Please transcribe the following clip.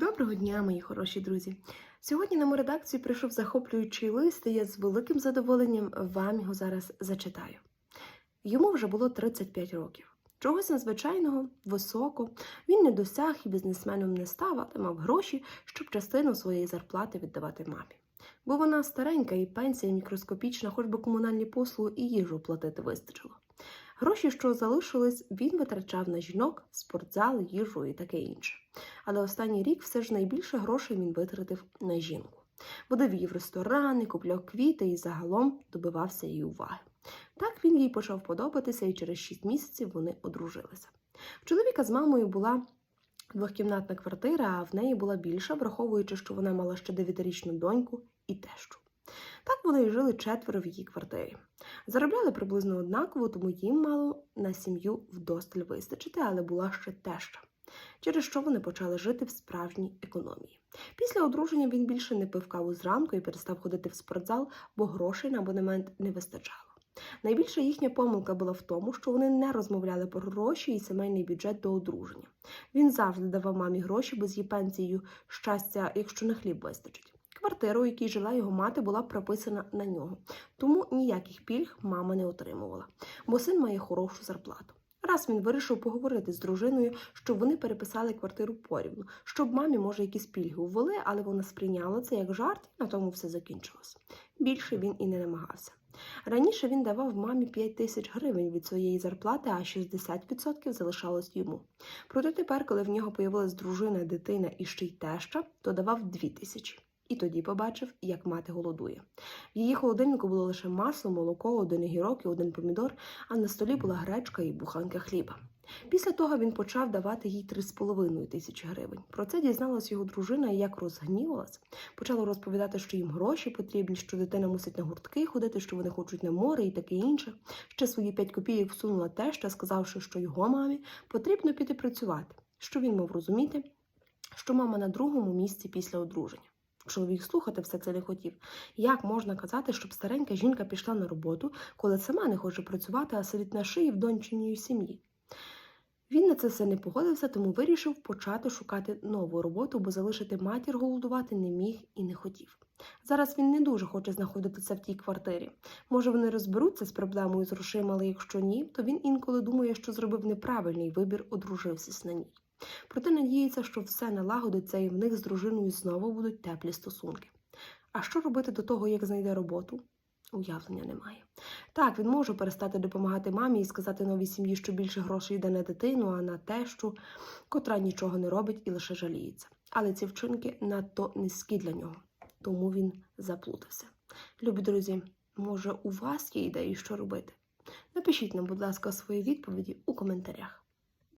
Доброго дня, мої хороші друзі! Сьогодні на мою редакцію прийшов захоплюючий лист, і я з великим задоволенням вам його зараз зачитаю. Йому вже було 35 років. Чогось надзвичайного, високо, він не досяг і бізнесменом не став, але мав гроші, щоб частину своєї зарплати віддавати мамі. Бо вона старенька і пенсія мікроскопічна, хоч би комунальні послуги і їжу платити вистачило. Гроші, що залишились, він витрачав на жінок, спортзал, їжу і таке інше. Але останній рік все ж найбільше грошей він витратив на жінку. Водив її в ресторани, купляв квіти і загалом добивався її уваги. Так він їй почав подобатися, і через 6 місяців вони одружилися. В чоловіка з мамою була двохкімнатна квартира, а в неї була більша, враховуючи, що вона мала ще дев'ятирічну доньку і тещу. Так вони і жили четверо в її квартирі. Заробляли приблизно однаково, тому їм мало на сім'ю вдосталь вистачити, але була ще теща, через що вони почали жити в справжній економії. Після одруження він більше не пив каву зранку і перестав ходити в спортзал, бо грошей на абонемент не вистачало. Найбільша їхня помилка була в тому, що вони не розмовляли про гроші і сімейний бюджет до одруження. Він завжди давав мамі гроші, бо з її пенсією щастя, якщо на хліб вистачить. Квартира, у якій жила його мати, була прописана на нього, тому ніяких пільг мама не отримувала, бо син має хорошу зарплату. Раз він вирішив поговорити з дружиною, щоб вони переписали квартиру порівну, щоб мамі, може, якісь пільги ввели, але вона сприйняла це як жарт, і на тому все закінчилось. Більше він і не намагався. Раніше він давав мамі 5 тисяч гривень від своєї зарплати, а 60% залишалось йому. Проте тепер, коли в нього появилась дружина, дитина і ще й теща, то давав 2 тисячі. І тоді побачив, як мати голодує. В її холодильнику було лише масло, молоко, один огірок і один помідор, а на столі була гречка і буханка хліба. Після того він почав давати їй 3,5 тисячі гривень. Про це дізналась його дружина і як розгнівалась. Почала розповідати, що їм гроші потрібні, що дитина мусить на гуртки ходити, що вони хочуть на море і таке інше. Ще свої 5 копійок всунула теща, сказавши, що його мамі потрібно піти працювати, що він мав розуміти, що мама на другому місці після одруження. Чоловік слухати все це не хотів. Як можна казати, щоб старенька жінка пішла на роботу, коли сама не хоче працювати, а сидить на шиї в дончиній сім'ї? Він на це все не погодився, тому вирішив почати шукати нову роботу, бо залишити матір голодувати не міг і не хотів. Зараз він не дуже хоче знаходитися в тій квартирі. Може, вони розберуться з проблемою з грошима, але якщо ні, то він інколи думає, що зробив неправильний вибір, одружившись на ній. Проте надіється, що все налагодиться і в них з дружиною знову будуть теплі стосунки. А що робити до того, як знайде роботу? Уявлення немає. Так, він може перестати допомагати мамі і сказати новій сім'ї, що більше грошей йде на дитину, а на тещу, котра нічого не робить і лише жаліється. Але ці вчинки надто низькі для нього, тому він заплутався. Любі друзі, може, у вас є ідеї, що робити? Напишіть нам, будь ласка, свої відповіді у коментарях.